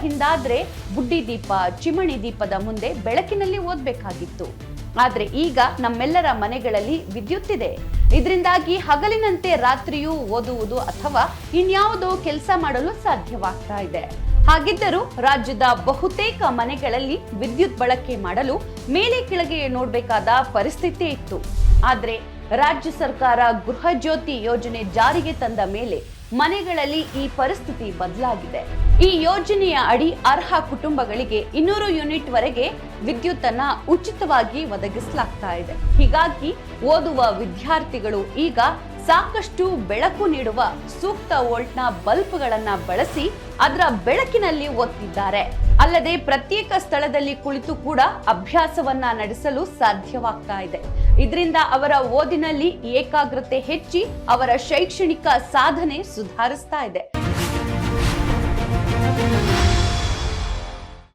ಹಿಂದಾದ್ರೆ ಬುಡ್ಡಿ ದೀಪ, ಚಿಮಣಿ ದೀಪದ ಮುಂದೆ ಬೆಳಕಿನಲ್ಲಿ ಓದ್ಬೇಕಾಗಿತ್ತು. ಆದ್ರೆ ಈಗ ನಮ್ಮೆಲ್ಲರ ಮನೆಗಳಲ್ಲಿ ವಿದ್ಯುತ್ ಇದೆ. ಇದರಿಂದಾಗಿ ಹಗಲಿನಂತೆ ರಾತ್ರಿಯೂ ಓದುವುದು ಅಥವಾ ಇನ್ಯಾವುದೋ ಕೆಲಸ ಮಾಡಲು ಸಾಧ್ಯವಾಗ್ತಾ ಇದೆ. ಹಾಗಿದ್ದರೂ ರಾಜ್ಯದ ಬಹುತೇಕ ಮನೆಗಳಲ್ಲಿ ವಿದ್ಯುತ್ ಬಳಕೆ ಮಾಡಲು ಮೇಲೆ ಕೆಳಗೆ ನೋಡಬೇಕಾದ ಪರಿಸ್ಥಿತಿ ಇತ್ತು. ಆದ್ರೆ ರಾಜ್ಯ ಸರ್ಕಾರ ಗೃಹ ಜ್ಯೋತಿ ಯೋಜನೆ ಜಾರಿಗೆ ತಂದ ಮೇಲೆ ಮನೆಗಳಲ್ಲಿ ಈ ಪರಿಸ್ಥಿತಿ ಬದಲಾಗಿದೆ. ಈ ಯೋಜನೆಯ ಅಡಿ ಅರ್ಹ ಕುಟುಂಬಗಳಿಗೆ ಇನ್ನೂರು ಯೂನಿಟ್ ವರೆಗೆ ವಿದ್ಯುತ್ ಅನ್ನ ಉಚಿತವಾಗಿ ಒದಗಿಸಲಾಗ್ತಾ ಇದೆ. ಹೀಗಾಗಿ ಓದುವ ವಿದ್ಯಾರ್ಥಿಗಳು ಈಗ ಸಾಕಷ್ಟು ಬೆಳಕು ನೀಡುವ ಸೂಕ್ತ ವೋಲ್ಟ್ನ ಬಲ್ಬ್ಗಳನ್ನು ಬಳಸಿ ಅದರ ಬೆಳಕಿನಲ್ಲಿ ಒತ್ತಿದ್ದಾರೆ. ಅಲ್ಲದೆ ಪ್ರತ್ಯೇಕ ಸ್ಥಳದಲ್ಲಿ ಕುಳಿತು ಕೂಡ ಅಭ್ಯಾಸವನ್ನ ನಡೆಸಲು ಸಾಧ್ಯವಾಗ್ತಾ ಇದೆ. ಇದರಿಂದ ಅವರ ಓದಿನಲ್ಲಿ ಏಕಾಗ್ರತೆ ಹೆಚ್ಚಿ ಅವರ ಶೈಕ್ಷಣಿಕ ಸಾಧನೆ ಸುಧಾರಿಸ್ತಾ ಇದೆ.